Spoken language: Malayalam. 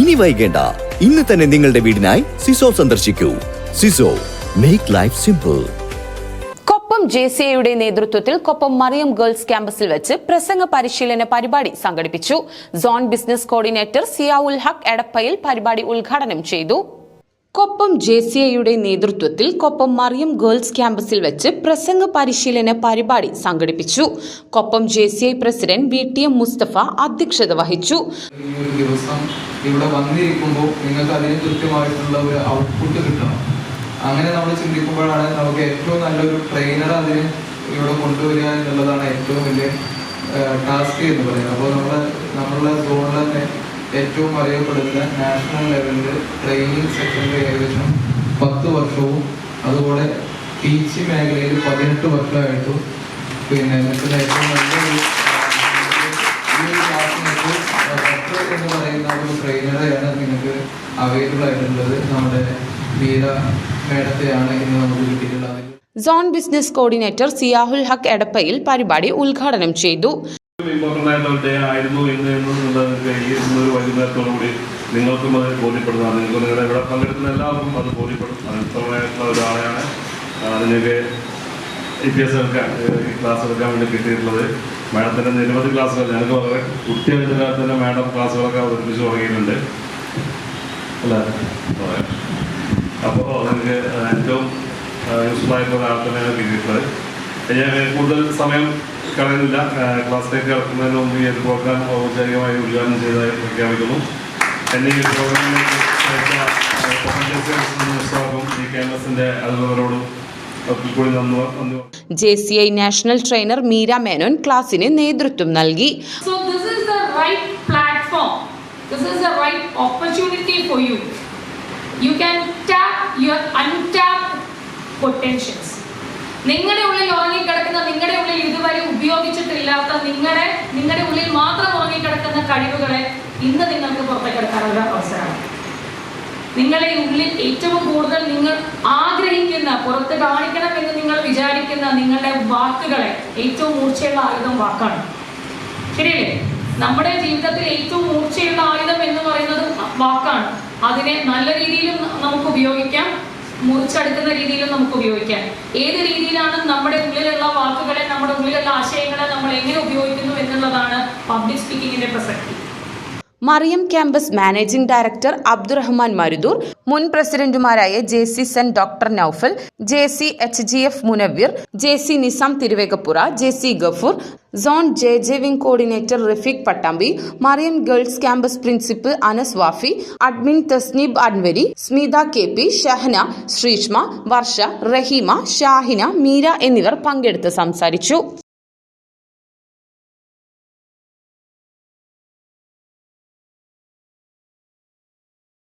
ഇനി വൈകേണ്ട. ഇന്ന് തന്നെ നിങ്ങളുടെ വീടിനായി സിസോ സന്ദർശിക്കൂ. സിസോ make life simple Koppam J C എയുടെ നേതൃത്വത്തിൽ കൊപ്പം മറിയം ഗേൾസ് ക്യാമ്പസിൽ വെച്ച് പ്രസംഗ പരിശീലന പരിപാടി സംഘടിപ്പിച്ചു. Zone business coordinator Ziya ul Haq എടപ്പയിൽ പരിപാടി ഉദ്ഘാടനം ചെയ്തു. കൊപ്പം ജെ സി എയുടെ നേതൃത്വത്തിൽ കൊപ്പം മറിയം ഗേൾസ് ക്യാമ്പസിൽ വെച്ച് പ്രസംഗ പരിശീലന പരിപാടി സംഘടിപ്പിച്ചു. Koppam J C I president V T M Mustafa അധ്യക്ഷത വഹിച്ചു. ദിവസം ഇവിടെ വന്നിരിക്കുമ്പോൾ നിങ്ങൾക്ക് അതിന് കൃത്യമായിട്ടുള്ള ഒരു ഔട്ട്പുട്ട് കിട്ടണം. അങ്ങനെ നമ്മൾ ചിന്തിക്കുമ്പോഴാണ് നമുക്ക് ഏറ്റവും നല്ലൊരു ട്രെയിനർ അതിന് ഇവിടെ കൊണ്ടുവരിക എന്നുള്ളതാണ് ഏറ്റവും വലിയ ടാസ്ക് എന്ന് പറയുന്നത്. അപ്പോൾ നമ്മൾ നമ്മളുടെ തന്നെ ഏറ്റവും അറിയപ്പെടുന്ന നാഷണൽ ലെവലിൽ ട്രെയിനിങ് സെക്ഷനിൽ ഏകദേശം പത്ത് വർഷവും അതുപോലെ ടീച്ചിങ് മേഖലയിൽ പതിനെട്ട് വർഷമായിട്ടും. പിന്നെ ഏറ്റവും നല്ലൊരു എന്ന് പറയുന്ന ഒരു ട്രെയിനറെയാണ് നിങ്ങൾക്ക് അവൈലബിൾ ആയിട്ടുള്ളത്. നമ്മുടെ മീര മേഡത്തെയാണ് ഇന്ന് നമുക്ക് കിട്ടിയിട്ടുള്ളത്. Zone business coordinator Siyahul Haq എടപ്പയിൽ പരിപാടി ഉദ്ഘാടനം ചെയ്തു. ഇമ്പോർട്ടന്റ് ആയിട്ടുള്ള ഡേ ആയിരുന്നു ഇന്ന് എന്നുള്ളത് ഈ ഇന്നൊരു വൈകുന്നേരത്തോടുകൂടി നിങ്ങൾക്കും അത് ബോധ്യപ്പെടുന്നതാണ്. നിങ്ങൾക്ക് നിങ്ങളുടെ ഇവിടെ പങ്കെടുക്കുന്ന എല്ലാവർക്കും അത് ബോധ്യപ്പെടും. അത് ഉത്തമമായിട്ടുള്ള ഒരാളെയാണ് അതിനൊക്കെ ഇ പി എസ് എടുക്കാൻ ക്ലാസ് എടുക്കാൻ വേണ്ടി കിട്ടിയിട്ടുള്ളത്. മാഡത്തിന്റെ നിരവധി ക്ലാസ്സുകൾ ഞങ്ങൾക്ക് വളരെ കുട്ടികളുടെ കാലത്ത് തന്നെ മാഡം ക്ലാസ്സുകളൊക്കെ അവതരിപ്പിച്ച് തുടങ്ങിയിട്ടുണ്ട്. അല്ല? അപ്പോൾ നിങ്ങൾക്ക് ഏറ്റവും യൂസ്ഫുൾ ആയിട്ടുള്ള ഒരാൾ തന്നെയാണ് കിട്ടിയിട്ടുള്ളത്. കൂടുതൽ സമയം കളയുന്നില്ല. ക്ലാസ്സിലേക്ക് കടക്കുന്നതിന് മുമ്പ് ഈ ഒരു പ്രോഗ്രാം ഔപചാരികമായി ഉദ്ഘാടനം ചെയ്തതായി പ്രഖ്യാപിക്കുന്നു. എന്നെ ഈ പ്രോഗ്രാമിലേക്ക് ഉത്സാഹം ഈ ക്യാമ്പസിന്റെ അധികൃതരോടും J C I national trainer Meera Menon ക്ലാസിന് നേതൃത്വം നൽകി. So this is the right platform this is the right opportunity for you you can tap your untap potentials. നിങ്ങളുടെ ഉള്ളിൽ ഉറങ്ങിക്കിടക്കുന്ന നിങ്ങളുടെ ഉള്ളിൽ ഇതുവരെ ഉപയോഗിച്ചിട്ടില്ലാത്ത നിങ്ങളുടെ നിങ്ങളുടെ ഉള്ളിൽ മാത്രം ഉറങ്ങിക്കിടക്കുന്ന കഴിവുകളെ ഇന്ന് നിങ്ങൾക്ക് പുറത്തേക്കെടുക്കാനുള്ള അവസരമാണ്. നിങ്ങളെ ഉള്ളിൽ ഏറ്റവും കൂടുതൽ നിങ്ങൾ ആഗ്രഹിക്കുന്ന പുറത്ത് കാണിക്കണം എന്ന് നിങ്ങൾ വിചാരിക്കുന്ന നിങ്ങളുടെ വാക്കുകളെ ഏറ്റവും മൂർച്ചയുള്ള ആയുധം വാക്കാണ്. ശരിയല്ലേ? നമ്മുടെ ജീവിതത്തിൽ ഏറ്റവും മൂർച്ചയുള്ള ആയുധം എന്ന് പറയുന്നത് വാക്കാണ്. അതിനെ നല്ല രീതിയിലും നമുക്ക് ഉപയോഗിക്കാം. മുറിച്ചെടുക്കുന്ന രീതിയിലും നമുക്ക് ഉപയോഗിക്കാം. ഏത് രീതിയിലാണ് നമ്മുടെ ഉള്ളിലുള്ള വാക്കുകളെ നമ്മുടെ ഉള്ളിലുള്ള ആശയങ്ങളെ നമ്മൾ എങ്ങനെ ഉപയോഗിക്കുന്നു എന്നുള്ളതാണ് പബ്ലിക് സ്പീക്കിങ്ങിന്റെ പ്രസക്തി. Mariyam campus managing director Abdurahman Marudur മുൻ പ്രസിഡന്റുമാരായ J C sen doctor Noufal J C H G F Munaveer J C Nizam Thiruvegappura J C Gafoor zone J J wing coordinator Rafeeq Pattambi Mariyam girls campus principal Anas Wafi admin Thasneeb Anvari Smitha K P Shahana Sreeshma Varsha Raheema Shahina Meera എന്നിവർ പങ്കെടുത്ത് സംസാരിച്ചു.